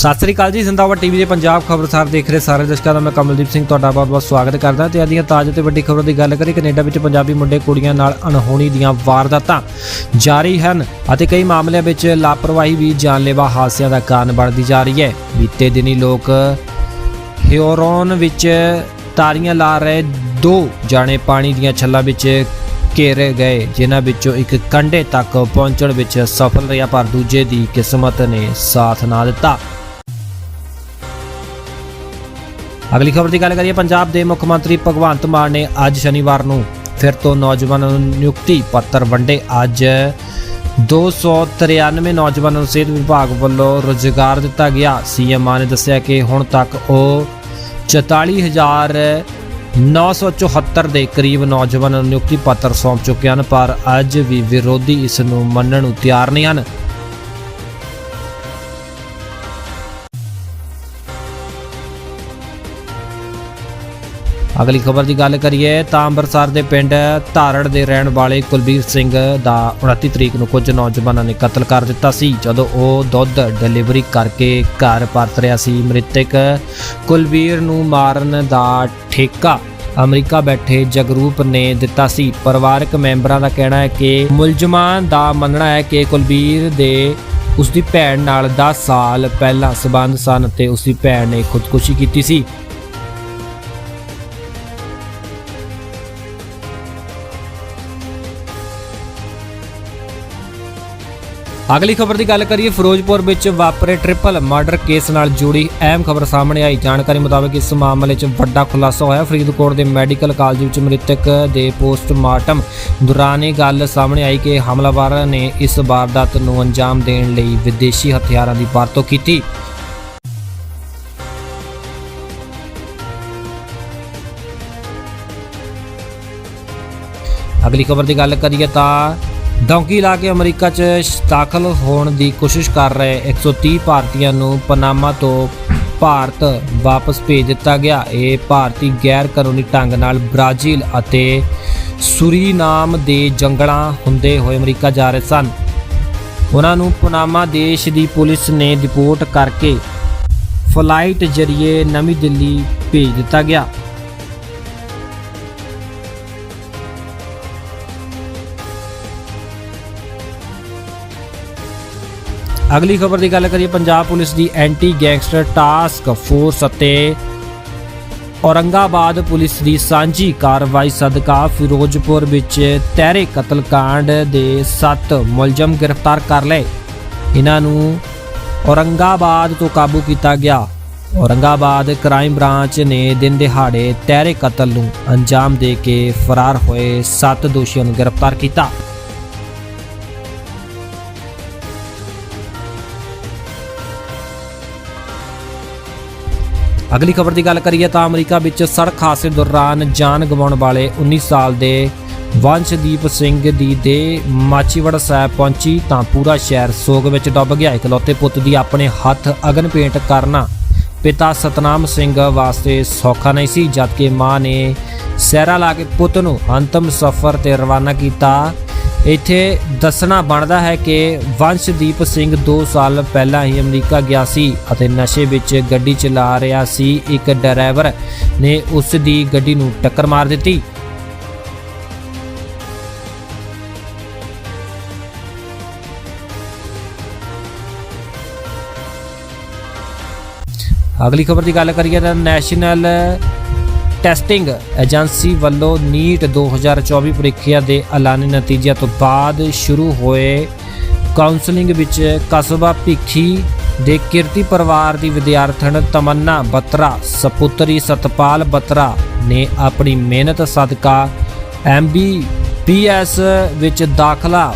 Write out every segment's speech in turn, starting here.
ਸਤਿ ਸ੍ਰੀ ਅਕਾਲ ਜੀ, ਜ਼ਿੰਦਾਬਾਦ ਟੀਵੀ ਦੇ ਪੰਜਾਬ ਖਬਰਸਾਰ ਦੇਖ ਰਹੇ ਸਾਰੇ ਦਰਸ਼ਕਾਂ ਦਾ ਮੈਂ ਕਮਲਦੀਪ ਸਿੰਘ ਤੁਹਾਡਾ ਬਹੁਤ-ਬਹੁਤ ਸਵਾਗਤ ਕਰਦਾ। ਤੇ ਅੱਜ ਦੀਆਂ ਤਾਜ਼ਾ ਤੇ ਵੱਡੀ ਖਬਰਾਂ ਦੀ ਗੱਲ ਕਰੀ ਕੈਨੇਡਾ ਵਿੱਚ ਪੰਜਾਬੀ ਮੁੰਡੇ ਕੁੜੀਆਂ ਨਾਲ ਅਣਹੋਣੀ ਦੀਆਂ ਵਾਰਦਾਤਾਂ ਜਾਰੀ ਹਨ ਅਤੇ ਕਈ ਮਾਮਲਿਆਂ ਵਿੱਚ ਲਾਪਰਵਾਹੀ ਵੀ ਜਾਨਲੇਵਾ ਹਾਦਸਿਆਂ ਦਾ ਕਾਰਨ ਬਣਦੀ ਜਾ ਰਹੀ ਹੈ। ਬੀਤੇ ਦਿਨੀ ਲੋਕ ਹਿਓਰੋਨ ਵਿੱਚ ਤਾਰੀਆਂ ਲਾ ਰਹੇ ਦੋ ਜਾਣੇ ਪਾਣੀ ਦੀਆਂ ਛੱਲਾਂ ਵਿੱਚ ਘੇਰੇ ਗਏ, ਜਿਨ੍ਹਾਂ ਵਿੱਚੋਂ ਇੱਕ ਕੰਢੇ ਤੱਕ ਪਹੁੰਚਣ ਵਿੱਚ ਸਫਲ ਰਿਹਾ, ਪਰ ਦੂਜੇ ਦੀ ਕਿਸਮਤ ਨੇ ਸਾਥ ਨਾ ਦਿੱਤਾ। ਅਗਲੀ ਖਬਰ ਦੀ ਗੱਲ ਕਰੀਏ, ਪੰਜਾਬ ਦੇ ਮੁੱਖ ਮੰਤਰੀ ਭਗਵੰਤ ਮਾਨ ਨੇ ਅੱਜ ਸ਼ਨੀਵਾਰ ਨੂੰ ਫਿਰ ਤੋਂ ਨੌਜਵਾਨਾਂ ਨੂੰ ਨਿਯੁਕਤੀ ਪੱਤਰ ਵੰਡੇ। ਅੱਜ 293 ਨੌਜਵਾਨਾਂ ਨੂੰ ਸਿਹਤ ਵਿਭਾਗ ਵੱਲੋਂ ਰੋਜ਼ਗਾਰ ਦਿੱਤਾ ਗਿਆ। ਸੀਐਮ ਮਾਨ ਨੇ ਦੱਸਿਆ ਕਿ ਹੁਣ ਤੱਕ ਉਹ 44974 ਦੇ ਕਰੀਬ ਨੌਜਵਾਨਾਂ ਨੂੰ ਨਿਯੁਕਤੀ ਪੱਤਰ ਸੌਂਪ ਚੁੱਕੇ ਹਨ, ਪਰ ਅੱਜ ਵੀ ਵਿਰੋਧੀ ਇਸ ਨੂੰ ਮੰਨਣ ਨੂੰ ਤਿਆਰ ਨਹੀਂ ਹਨ। ਅਗਲੀ ਖਬਰ ਦੀ ਗੱਲ ਕਰੀਏ ਤਾਂ ਅੰਮ੍ਰਿਤਸਰ ਦੇ ਪਿੰਡ ਧਾਰੜ ਦੇ ਰਹਿਣ ਵਾਲੇ ਕੁਲਬੀਰ ਸਿੰਘ ਦਾ 29 ਤਰੀਕ ਨੂੰ ਕੁਝ ਨੌਜਵਾਨਾਂ ਨੇ ਕਤਲ ਕਰ ਦਿੱਤਾ ਸੀ। ਜਦੋਂ ਉਹ ਦੁੱਧ ਡਿਲੀਵਰੀ ਕਰਕੇ ਘਰ ਪਰਤ ਰਿਹਾ ਸੀ, ਮ੍ਰਿਤਕ ਕੁਲਬੀਰ ਨੂੰ ਮਾਰਨ ਦਾ ਠੇਕਾ ਅਮਰੀਕਾ ਬੈਠੇ ਜਗਰੂਪ ਨੇ ਦਿੱਤਾ ਸੀ। ਪਰਿਵਾਰਕ ਮੈਂਬਰਾਂ ਦਾ ਕਹਿਣਾ ਹੈ ਕਿ ਮੁਲਜ਼ਮਾਂ ਦਾ ਮੰਨਣਾ ਹੈ ਕਿ ਕੁਲਬੀਰ ਦੇ ਉਸ ਦੀ ਭੈਣ ਨਾਲ 10 ਸਾਲ ਪਹਿਲਾਂ ਸਬੰਧ ਸਨ ਤੇ ਉਸ ਦੀ ਭੈਣ ਨੇ ਖੁਦਕੁਸ਼ੀ ਕੀਤੀ ਸੀ। ਅਗਲੀ ਖਬਰ ਦੀ ਗੱਲ ਕਰੀਏ, ਫਿਰੋਜ਼ਪੁਰ ਵਿੱਚ ਵਾਪਰੇ ਟ੍ਰਿਪਲ ਮਰਡਰ ਕੇਸ ਨਾਲ ਜੁੜੀ ਅਹਿਮ ਖਬਰ ਸਾਹਮਣੇ ਆਈ। ਜਾਣਕਾਰੀ ਮੁਤਾਬਕ ਇਸ ਮਾਮਲੇ 'ਚ ਵੱਡਾ ਖੁਲਾਸਾ ਹੋਇਆ। ਫਰੀਦਕੋਟ ਦੇ ਮੈਡੀਕਲ ਕਾਲਜ ਵਿੱਚ ਮ੍ਰਿਤਕ ਦੇ ਪੋਸਟਮਾਰਟਮ ਦੌਰਾਨ ਇਹ ਗੱਲ ਸਾਹਮਣੇ ਆਈ ਕਿ ਹਮਲਾਵਰ ਨੇ ਇਸ ਵਾਰਦਾਤ ਨੂੰ ਅੰਜਾਮ ਦੇਣ ਲਈ ਵਿਦੇਸ਼ੀ ਹਥਿਆਰਾਂ ਦੀ ਵਰਤੋਂ ਕੀਤੀ। ਅਗਲੀ ਖਬਰ ਦੀ ਗੱਲ ਕਰੀਏ ਤਾਂ ਡੌਂਕੀ ਲਾ ਕੇ ਅਮਰੀਕਾ 'ਚ ਦਾਖਲ ਹੋਣ ਦੀ ਕੋਸ਼ਿਸ਼ ਕਰ ਰਹੇ 130 ਭਾਰਤੀਆਂ ਨੂੰ ਪਨਾਮਾ ਤੋਂ ਭਾਰਤ ਵਾਪਸ ਭੇਜ ਦਿੱਤਾ ਗਿਆ। ਇਹ ਭਾਰਤੀ ਗੈਰ ਕਾਨੂੰਨੀ ਢੰਗ ਨਾਲ ਬ੍ਰਾਜ਼ੀਲ ਅਤੇ ਸੁਰੀਨਾਮ ਦੇ ਜੰਗਲਾਂ ਹੁੰਦੇ ਹੋਏ ਅਮਰੀਕਾ ਜਾ ਰਹੇ ਸਨ। ਉਹਨਾਂ ਨੂੰ ਪਨਾਮਾ ਦੇਸ਼ ਦੀ ਪੁਲਿਸ ਨੇ ਰਿਪੋਰਟ ਕਰਕੇ ਫਲਾਈਟ ਜਰੀਏ ਨਵੀਂ ਦਿੱਲੀ ਭੇਜ ਦਿੱਤਾ ਗਿਆ। ਅਗਲੀ ਖਬਰ ਦੀ ਗੱਲ ਕਰੀਏ, ਪੰਜਾਬ ਪੁਲਿਸ ਦੀ ਐਂਟੀ ਗੈਂਗਸਟਰ ਟਾਸਕ ਫੋਰਸ ਅਤੇ ਔਰੰਗਾਬਾਦ ਪੁਲਿਸ ਦੀ ਸਾਂਝੀ ਕਾਰਵਾਈ ਸਦਕਾ ਫਿਰੋਜ਼ਪੁਰ ਵਿੱਚ ਤਹਿਰੇ ਕਤਲकांड ਦੇ 7 ਮੁਲਜ਼ਮ ਗ੍ਰਿਫਤਾਰ ਕਰ ਲਏ। ਇਹਨਾਂ ਨੂੰ ਔਰੰਗਾਬਾਦ ਤੋਂ ਕਾਬੂ ਕੀਤਾ ਗਿਆ। ਔਰੰਗਾਬਾਦ ਕ੍ਰਾਈਮ ਬ੍ਰਾਂਚ ਨੇ ਦਿਨ ਦਿਹਾੜੇ ਤਹਿਰੇ ਕਤਲ ਨੂੰ ਅੰਜਾਮ ਦੇ ਕੇ ਫਰਾਰ ਹੋਏ 7 ਦੋਸ਼ੀਆਂ ਨੂੰ ਗ੍ਰਿਫਤਾਰ ਕੀਤਾ। ਅਗਲੀ ਖਬਰ ਦੀ ਗੱਲ ਕਰੀਏ ਤਾਂ ਅਮਰੀਕਾ ਵਿੱਚ ਸੜਕ ਹਾਦਸੇ ਦੌਰਾਨ ਜਾਨ ਗਵਾਉਣ ਵਾਲੇ 19 ਸਾਲ ਦੇ ਵੰਸ਼ਦੀਪ ਸਿੰਘ ਦੀ ਦੇ ਮਾਚੀਵੜ ਸਾਹਿਬ ਪਹੁੰਚੀ ਤਾਂ ਪੂਰਾ ਸ਼ਹਿਰ ਸੋਗ ਵਿੱਚ ਡੁੱਬ ਗਿਆ। ਇਕਲੌਤੇ ਪੁੱਤ ਦੀ ਆਪਣੇ ਹੱਥ ਅਗਨ ਪੇਂਟ ਕਰਨਾ ਪਿਤਾ ਸਤਨਾਮ ਸਿੰਘ ਵਾਸਤੇ ਸੌਖਾ ਨਹੀਂ ਸੀ, ਜਦਕਿ ਮਾਂ ਨੇ ਸਹਿਰਾ ਲਾ ਕੇ ਪੁੱਤ ਨੂੰ ਅੰਤਮ ਸਫ਼ਰ ਤੇ ਰਵਾਨਾ ਕੀਤਾ। ਇੱਥੇ ਦੱਸਣਾ ਬਣਦਾ ਹੈ ਕਿ ਵੰਸ਼ਦੀਪ ਸਿੰਘ 2 ਸਾਲ ਪਹਿਲਾਂ ਹੀ ਅਮਰੀਕਾ ਗਿਆ ਸੀ ਅਤੇ ਨਸ਼ੇ ਵਿੱਚ ਗੱਡੀ ਚਲਾ ਰਿਹਾ ਸੀ। ਇੱਕ ਡਰਾਈਵਰ ਨੇ ਉਸ ਦੀ ਗੱਡੀ ਨੂੰ ਟੱਕਰ ਮਾਰ ਦਿੱਤੀ। ਅਗਲੀ ਖਬਰ ਦੀ ਗੱਲ ਕਰੀਏ ਤਾਂ ਨੈਸ਼ਨਲ ਟੈਸਟਿੰਗ ਏਜੰਸੀ ਵੱਲੋਂ ਨੀਟ 2024 ਪ੍ਰੀਖਿਆ ਦੇ ਐਲਾਨੇ ਨਤੀਜਿਆਂ ਤੋਂ ਬਾਅਦ ਸ਼ੁਰੂ ਹੋਏ ਕਾਉਂਸਲਿੰਗ ਵਿੱਚ ਕਸਬਾ ਭਿੱਖੀ ਦੇ ਕਿਰਤੀ ਪਰਿਵਾਰ ਦੀ ਵਿਦਿਆਰਥਣ ਤਮੰਨਾ ਬਤਰਾ, ਸਪੁੱਤਰੀ ਸਤਪਾਲ ਬਤਰਾ ਨੇ ਆਪਣੀ ਮਿਹਨਤ ਸਦਕਾ ਐਮਬੀਬੀਐਸ ਵਿੱਚ ਦਾਖਲਾ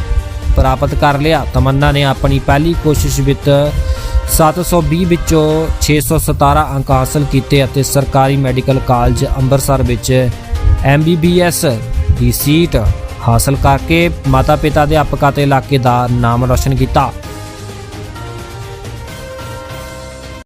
ਪ੍ਰਾਪਤ ਕਰ ਲਿਆ। ਤਮੰਨਾ ਨੇ ਆਪਣੀ ਪਹਿਲੀ ਕੋਸ਼ਿਸ਼ ਵਿੱਚ 720 ਵਿੱਚੋਂ 617 ਅੰਕ ਹਾਸਲ ਕੀਤੇ ਅਤੇ ਸਰਕਾਰੀ ਮੈਡੀਕਲ ਕਾਲਜ ਅੰਮ੍ਰਿਤਸਰ ਵਿੱਚ ਐਮਬੀਬੀਐਸ ਦੀ ਸੀਟ ਹਾਸਲ ਕਰਕੇ ਮਾਤਾ-ਪਿਤਾ ਅਧਿਆਪਕਾਂ ਤੇ ਇਲਾਕੇ ਦਾ ਨਾਮ ਰੋਸ਼ਨ ਕੀਤਾ।